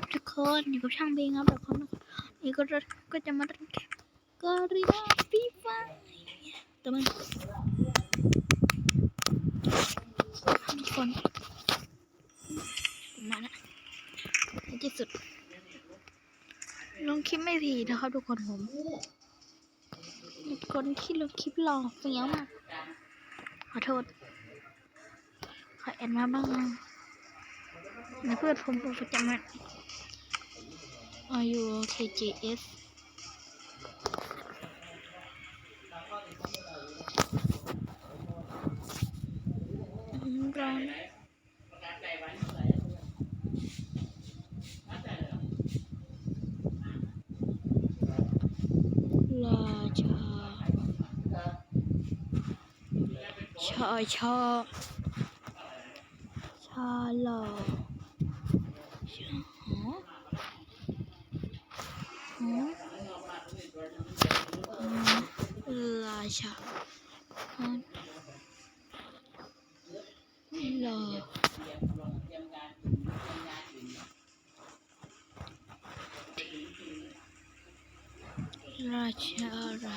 ครับทุกคนอยู่กับช่างเพลงครับแบบเขานี่ก็จะก็จะมาเล่นเกมกอริลาฟีไฟแต่มันทุกคนมาล้วในที่สุดลงคลิปไม่ทีนะครับทุกคนผมเป็นคนที่ลงคลิปหล่อเฟี้ยวมากขอโทษ ขอแอนมาบ้างนะเพื่อนผมผมประมา ยุ KJS อืมร้อนราชา ชอชอชาลอชาหอหออืมรา ชาฮอนลอราชาอะไร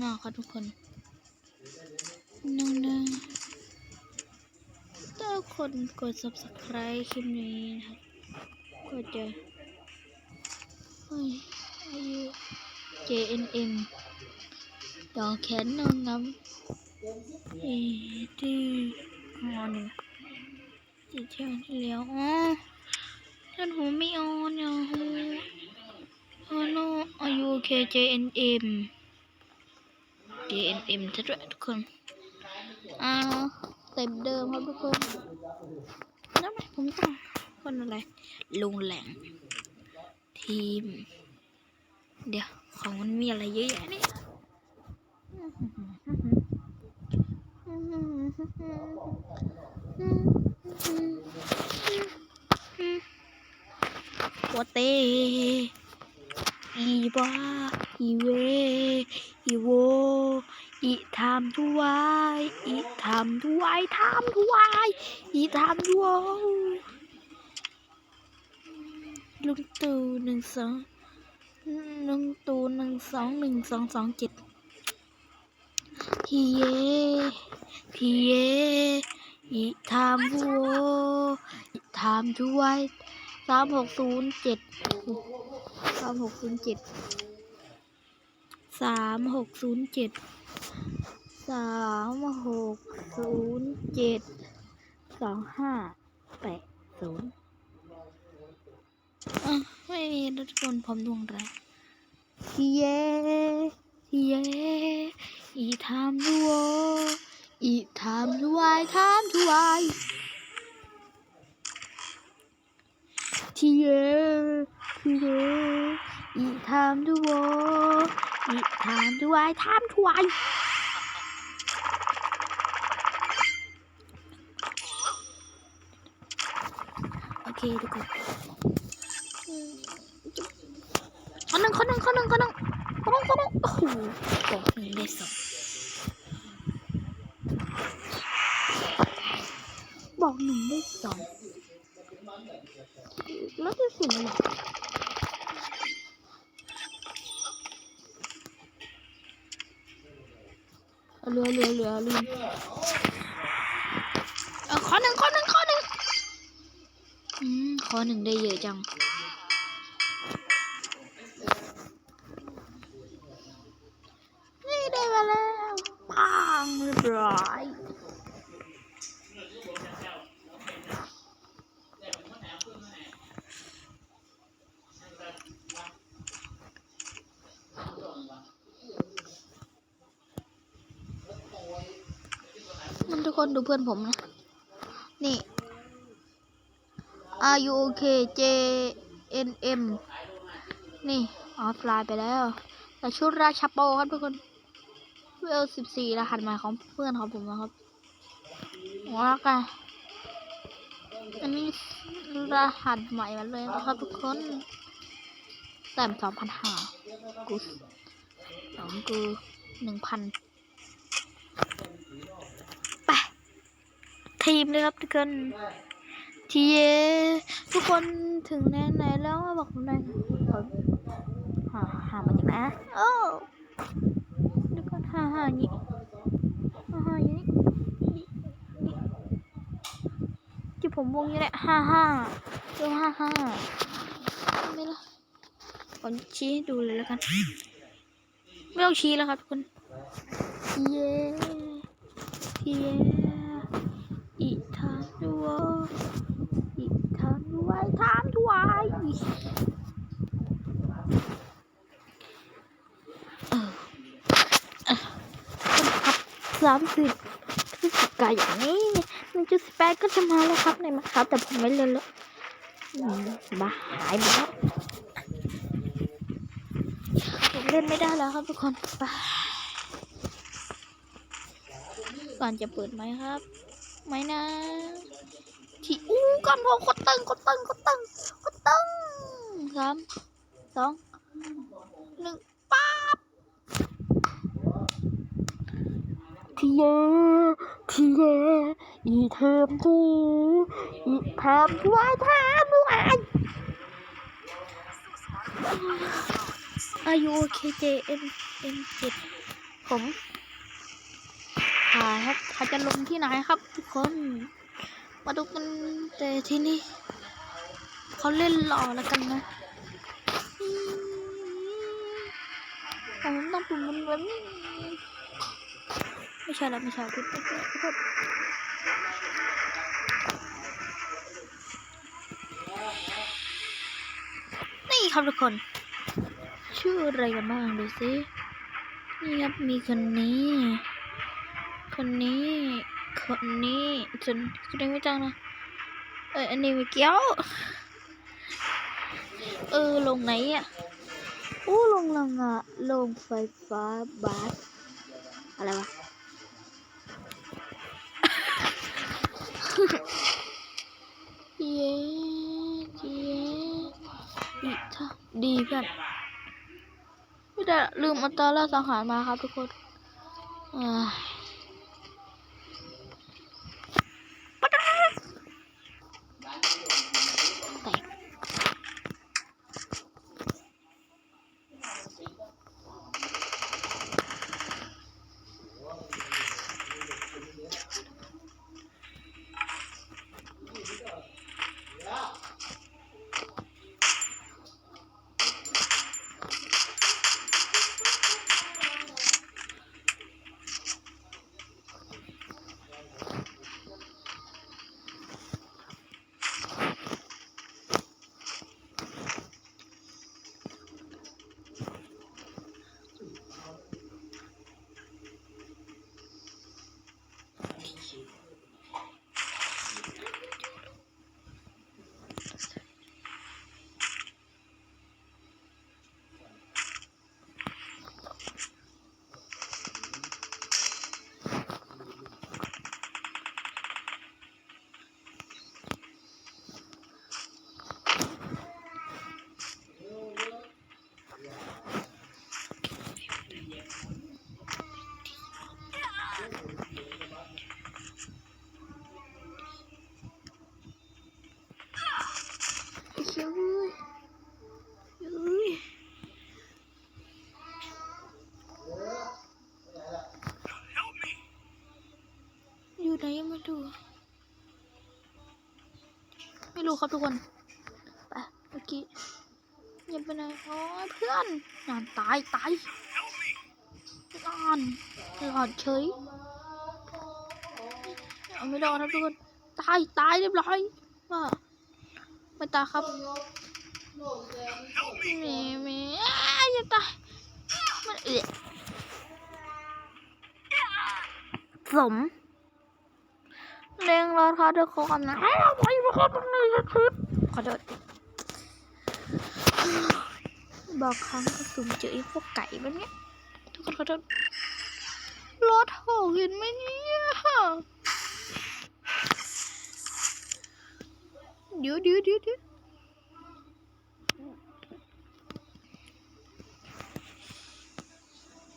น่าค่ะทุกคนน้องๆถ้าคนกด subscribe คลิปนี้นะครับก็จะเฮ้ยอายุ JNM ดอกแขนนองงำอีที่งอหนึ่งจีเที่ยวที่แล้วอ๋อท่านหูไม่ออนเนี่ยหูอ๋อโนอายุ KJNM JNM จะด้วยทุกคนอ่าเต็มเดิมครับทุกคนแล้วไหมผมต้องคนอะไรลุงแหลงทีม เดี๋ยว ของมันมีอะไรเยอะแยะเนี่ย วัวเตอีบาอีเว อีโว อีทามทวย อีทามทวยทามทวย อีทามทวยลุงตู่หนึ่งสองลุงตู่หนึ่งสองหนึ่งสองสองเจ็ด ทีเยทีเยอีทามทวอีทามทวยสามหกศูนย์เจ็ดสามหกศูนย์เจ็ดสามหกศูนย์เจ็ดสามหกศูนย์เจ็ดสองห้าแปดศูนย์อะไม่มีทุกคนผมดวงไรทีเยทีเย อีทามดัวอีทามดวายทามดวายทีเยทีเยอีทามดัวอีทามดวายทามดวายโอเคทุกคนคนนึ่งคนหนึ่งคนหนึ่งคนหนึ่งคนหนึ่งคนหนึ่งโอ้โหบอกหนึ่งได้สอง บอกหนึ่งได้สองแล้วจะสิ่งอะไรเหลือเหลือเหลือลืมเออขอหนึ่งขอหนึ่งขอหนึ่งอืมขอหนึ่งได้ ดูเพื่อนผมนะ นี่ R U O K J N M นี่ ออฟไลน์ไปแล้ว แต่ชุดราชาโปครับทุกคนเวลสิบสี่รหัสใหม่ของเพื่อนของผมนะครับว้ากันอันนี้รหัสใหม่มาเลยนะครับทุกคนแต้มสองพันห้ากูสองกูหนึ่งพันไป ทีมเลยครับทุกคนทีเยทุกคนถึงแนนไหนแล้วบอกผมหน่อยหาหามาจากไหนโอ้เดี๋ยวก่อนหาหาอย่างนี้หาหาอย่างนี้ที่ผมวงอยู่เนี่ยห้าห้าเจอห้าห้าไม่ละผมชี้ให้ดูเลยแล้วกัน ไม่ต้องชี้แล้วครับทุกคนทีเยทีเย อีทางด้วยอีกทางด้วยทางด้วยเออเออครับสามสิบพฤศจิกายอย่างนี้หนึ่งจุดสิบแปดก็จะมาแล้วครับในมาครับ แต่ผมไม่เล่นแล้วมบ้าหายไปแล้วผมเล่นไม่ได้แล้วครับทุกคนไปก่อนจะเปิดไหมครับ ไม่นะ ที่อู้กันพอกดตึงกดตึงกดตึงกดตึงสามสองหนึ่งป๊าบทีเยทีเยอีเทอมทีอีเทอมด้วยเทอมด้วยอายุเคเจเอ็มเอ็มเจ็ดผม อ่าครับเขาจะลงที่ไหนครับ ทุกคน มาดูกันแต่ที่นี่เขาเล่นหล่อแล้วกันนะอืมผมต้องปุ่มมันแบบนี้ไม่ใช่แล้วไม่ใช่พูดพูดพูดพูดนี่ครับทุกคน ชื่ออะไรกันบ้างดูสินี่ครับมีคนนี้ คนนี้ คนนี้จนแสดงไม่จังนะ เอออันนี้ไม่เกี่ยว เออ ลงไหนอะอู้ลงลังอะ ลงไฟฟ้าบาสอะไรวะเย้เย้ดีท่าดีเพื่อนไม่ได้ลืมอาตาล่าสังหารมาครับทุกคนอ่า ไม่รู้ครับทุกคนไปเมื่อกี้เงียบไปไหนโอ้ยเพื่อนนานตายตายนานหลอดเฉยเอาไม่รอดครับทุกคนตายตายเรียบร้อยว่าไม่ตายครับแม่แม่อ้ายอย่าตายมันเอะสม เร่งรอทอทุกคนนะอ้าไปมาครับมันเลยชุดขอโทษบอกครั้งก็สุ่มเจอไอ้พวกไก่แบบเนี้ยทุกคนขอโทษรถโหเห็นไหมเนี่ยเดี๋ยวเดี๋ยวเดี๋ยวเดี๋ยว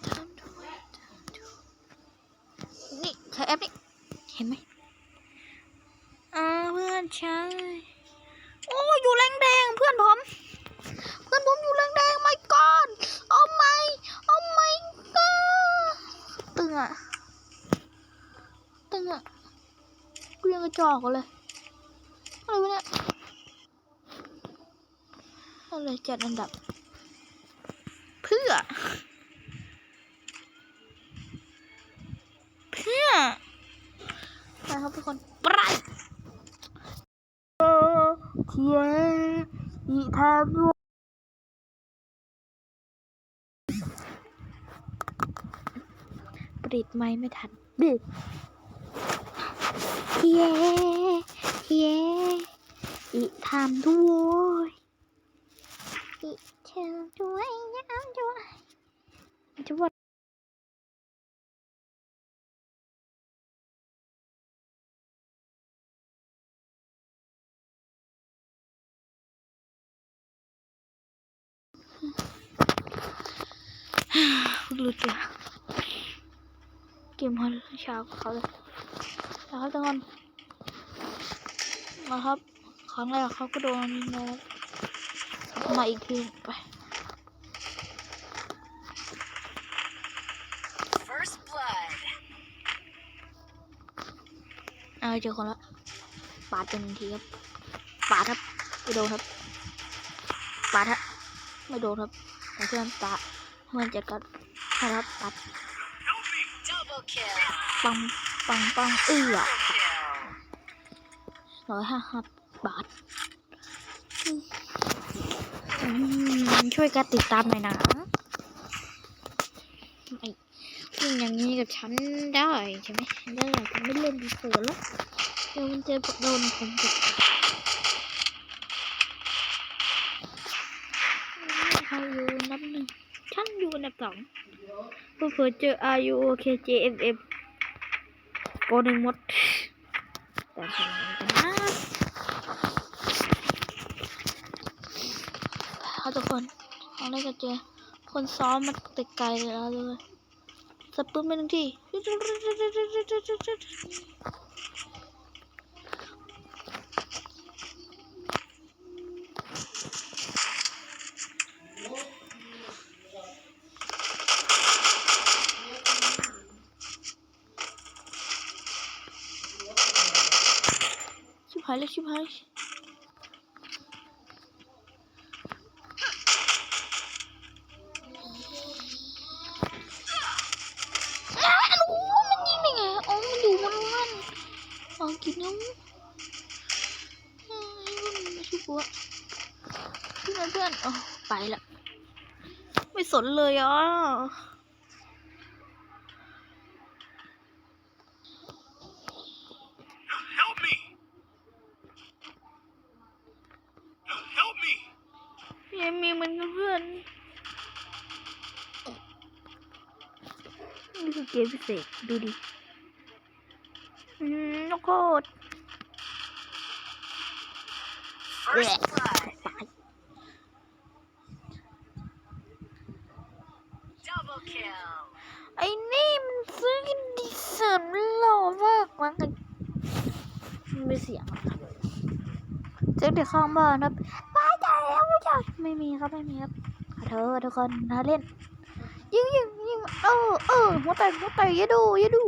ทำด้วยทำด้วยนี่ใช้แอปนี่เห็นไหม พื่อนใช่โอ้อยู่แรงแดงเพื่อนผม เพื่อนผมอยู่แรงแดงไม่ก่อนเอาไม่เอาไม่ก็ตึงอะตึงอะกูยังกระจอกเลยอะไรวะเนี่ยอะไรจัดอันดับ เพื่อ ไม้ไม่ทันดึกเทียเทียอีทำด้วยอีเธอด้วยน้ำด้วยจะว่าหลุดเลยเก มฮอลเช้ากับเขาเลยนะครับทุกคนนะครับครั้งแรกเขาก็โดนยิงแล้วมาอีกทีไป First blood. เอาเจอคนละปาดเป็นงทีครับปาดครับไม่โดนครับปาดฮะไม่โดนครับแต่เพื่อนปาดเพื่อนจัดการครับปัด Double kill. ปังปังปังเอื้อร้อยห้าสิบบาทช่วยกันติดตามหน่อยนะไอ้ยิงอย่างนี้กับฉันได้ใช่ไหมได้ผมไม่เล่นดีเสือแล้วเดี๋ยวมันเจอโดนผมกดเขาอยู่นับหนึ่งฉันอยู่นับสอง เพื่อเจอ R U O K J M M โกนึงมดแต่ทำไมกันนะเอาทุกคนเอาได้ก็เจอ คนซ้อมมันติดไกลเลยแล้วเลยสับปืนไปหนึ่งที่ ชิบหายเลยชิบหายเลยอ้าวโอ้มันยิงได้ไงอ๋อมันอยู่บนนั้อ๋อกินน้ำเฮ้ยมันไม่ช่ปัวเพื่อนเพื่อนอ๋อไปละ ไม่สนเลยอะ ยังมีเหมือนกับเพื่อนนี่คือเกมพิเศษดูดิอืมนกโคตร First blood. ตาย Double kill. ไอ้นี่มันซื้อกันดีเสริมหล่อมากมันกันมันไม่เสียงอะ ครับเจ๊กเด็กข้างบ้านครับไม่ใช่แล้วไม่ใช่ไม่มีครับไม่มีครับขอโทษทุกคนนะเล่น ยิงยิงยิงเออเออหัวแตกหัวแตกย่าดูย่าดู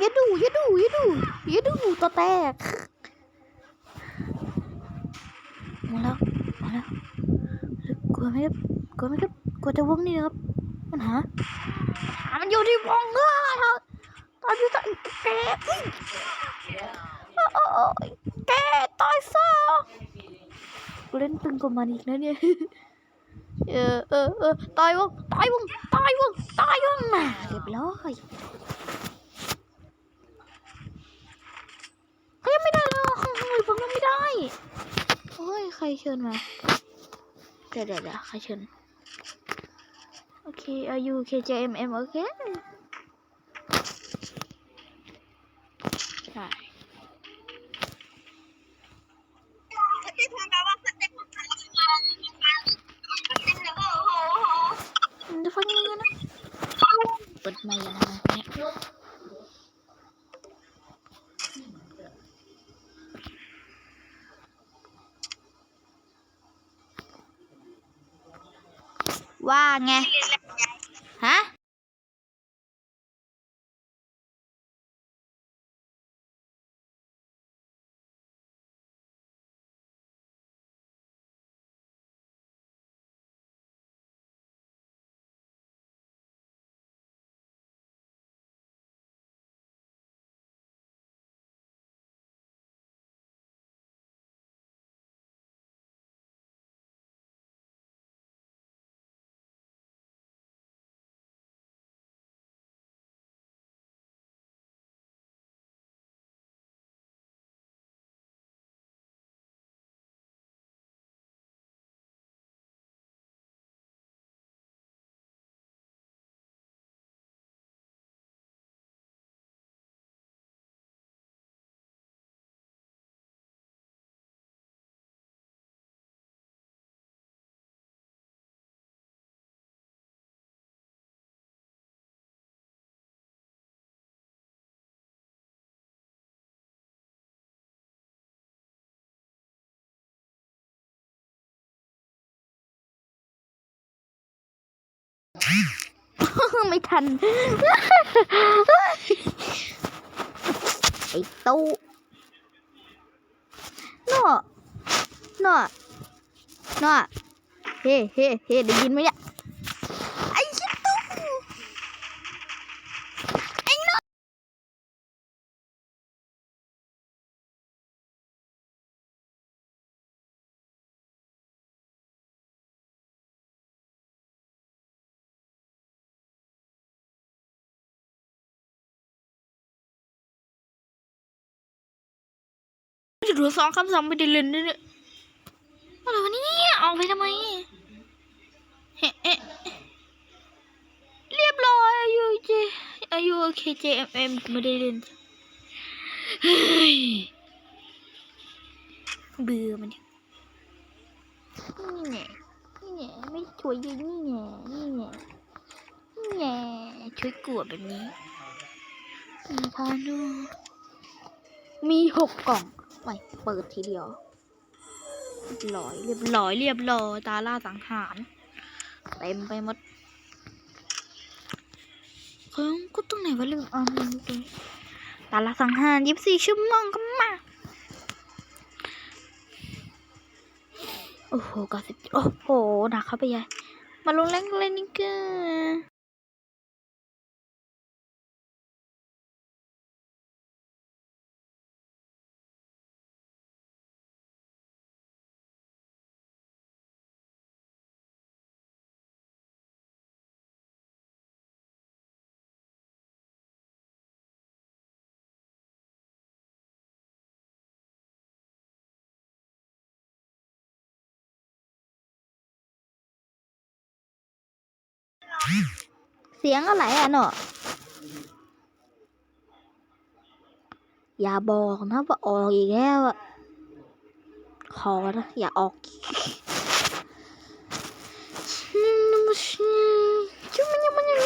ย่าดูย่าดูย่าดูย่าดูตัวแตกมาแล้วมาแล้วกลัวไหมครับกลัวไหมครับกลัวจะวงนี่นะครับปัญหาหามันอยู่ที่วงเออครับตอนที่ตอนแกอุ๊ย Kill. เออเออแกตาย ซะกูเล่นตึงกว่ามันอีกนะเนี่ย เออเออเออตายวงตายวงตายวงตายวงน่ะเรียบร้อยเขายังไม่ได้เลยเฮ้ยผมยังไม่ได้โอ้ยใครเชิญมาเดี๋ยวเดี๋ยวเดะใครเชิญโอเคอายุ KJMM โอเค ว่าไง ไม่ทัน ไอ้ตู้นอ นอ นอ เฮ้ เฮ้ เฮ้ ได้ยินไหมเนี่ย จะดูสองคำสั่งไปดิเลนด้วยเนี่ยอะไรวะเนี่ยออกไปทำไมเฮ้เอ๊ะเรียบร้อยอายุเจอายุโอเคเจเอ็มเอ็มไม่ได้เล่นเฮ้ยเบื่อมันนี่ยนี่แน่นี่แน่ไม่ช่วยเลยนี่แน่นี่แน่นี่แน่ช่วยกลัวแบบนี้มีพานุมีหกกล่อง ไปเปิดทีเดียวเรียบร้อยเรียบร้อยเรียบร้อยตาล่าสังหารเต็มไปหมดเฮ้ยก็ตรงไหนวะลืมอันนี้ไปตาล่าสังหารยี่สิบสี่ชั่วโมงก็มาโอ้โหก้าสิบโอ้โหหนักเข้าไปใหญ่มาลงแรงเลยนี่เก้ เสียงอะไรอะเนาะอย่าบอกนะว่าออกอีกแล้วอะขอนะอย่าออกจุ๊มันยังมันยัง